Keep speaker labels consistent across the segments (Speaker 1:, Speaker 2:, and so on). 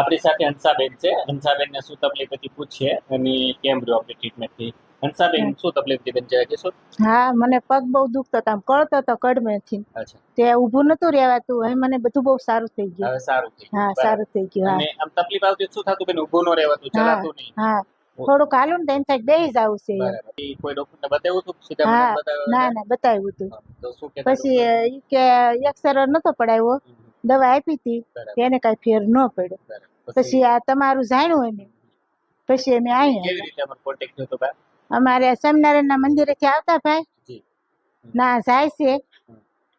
Speaker 1: આપણી સાથે હંસાબેન છે. હંસાબેન ને શું તકલીફ હતી પૂછીએ. અને કેમ રહ્યો આપણી ટ્રીટમેન્ટથી? હંસાબેન શું તકલીફ હતી બેન? જરા કહેશો?
Speaker 2: હા મને પગ બહુ દુખતો હતો. આમ કળતો હતો કડમેથી.
Speaker 1: અચ્છા.
Speaker 2: તે ઊભું નતું રહેવાતું. હવે મને બધું બહુ સારું થઈ ગયું.
Speaker 1: હવે સારું થઈ
Speaker 2: હા સારું થઈ ગયું
Speaker 1: અને આમ તકલીફ આવતી શું થતું બેન? ઊભું ન રહેવાતું ચલાતું નહીં.
Speaker 2: હા. થોડુંક હાલું ને તેમ થાય
Speaker 1: બે આવશે કોઈ ડોક્ટરને બતાવ્યું હતું? સીધા
Speaker 2: ના ના બતાવ્યું હતું. પછી કે એક્સરે નતો પડાવ્યો. દવા આપી હતી
Speaker 1: તેને
Speaker 2: એને કઈ ફેર ન પડ્યો. પછી આ તમારું જાણ્યું એમ પછી અમે અહીંયા
Speaker 1: અમારે
Speaker 2: સ્વામિનારાયણના મંદિરેથી આવતા ભાઈ. ના જાય છે.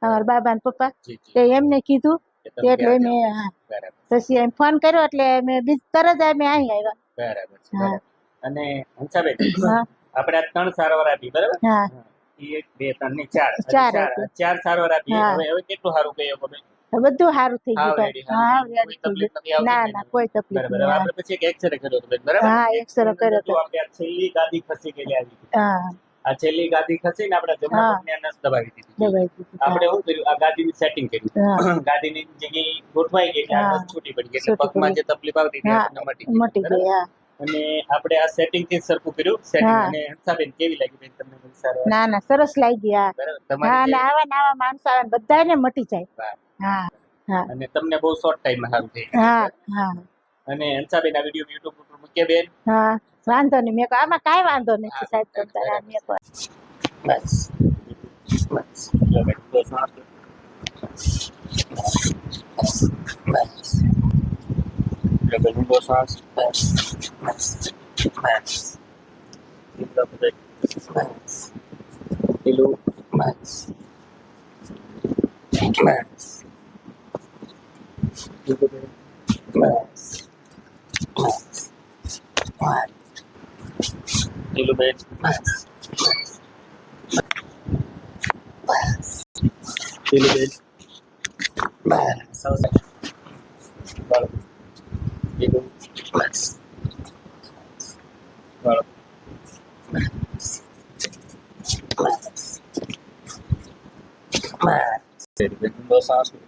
Speaker 2: અમારા બાબા ને પપ્પા તે એમને કીધું
Speaker 1: તમે
Speaker 2: એટલે
Speaker 1: ત્યાં
Speaker 2: મેં
Speaker 1: બરાબર.
Speaker 2: પછી એમ ફોન કર્યો એટલે મેં બીજ તરત જ અમે અહીં આવ્યા.
Speaker 1: બરાબર છે. અને હંસાબેન આપણે આ ત્રણ સારવાર આપી બરાબર?
Speaker 2: હા.
Speaker 1: એક બે ત્રણ ને ચાર.
Speaker 2: ચાર
Speaker 1: ચાર. સારવાર આપી. હવે કેટલું સારું કહ્યું બેન?
Speaker 2: બધું સારું થઈ ગયું. હા રેડી થઈ ગયું. ના
Speaker 1: ના
Speaker 2: કોઈ તકલીફ નહીં
Speaker 1: આપણે પછી એક એક્સરે કર્યો હતો બરાબર?
Speaker 2: હા એક્સરે કર્યો હતો.
Speaker 1: આપણે આ છેલ્લી ગાદી ખસી ગયેલી આવી
Speaker 2: હા.
Speaker 1: આ છેલ્લી ગાદી ખસી ને આપણે જમણા. પગને નસ દબાવી દીધી
Speaker 2: દબાવી દીધી
Speaker 1: આપણે શું કર્યું? આ ગાદીની સેટિંગ કર્યું
Speaker 2: હા.
Speaker 1: ગાદીની જગ્યાએ ગોઠવાઈ ગઈ કે આ નસ છૂટી પડી ગઈ. એટલે પગમાં જે તકલીફ આવતી હતી. મટી ગઈ.
Speaker 2: મોટી ગઈ હા.
Speaker 1: અને આપણે આ સેટિંગથી સરખું કર્યું. સેટિંગ. અને હંસાબેન કેવી લાગી બેન તમને સારવાર?
Speaker 2: ના ના સરસ લાગી હા. હા
Speaker 1: ના
Speaker 2: આવા ને માણસ આવે ને બધાને મટી જાય. હા હા.
Speaker 1: અને તમને બહુ શોર્ટ ટાઈમમાં સારું થઈ.
Speaker 2: હા હા.
Speaker 1: અને હંસાબેન આ વિડિયો યુટ્યુબ ઉપર મૂકે બેન.
Speaker 2: હા વાંધો નહીં મેં આમાં કાઈ વાંધો નથી સાહેબ તમ તારે આ મેં કહ્યું.
Speaker 1: બસ. બસ. લો બેન, બસ. બસ. બસ. બસ. maths, Max. love it, Max. you Max. Max. maths, you Max. Max. Max. maths, you Max. it, maths, Max. you love Max. maths, you love maths. બસ પેલું બેન ઊંડો શ્વાસ લો.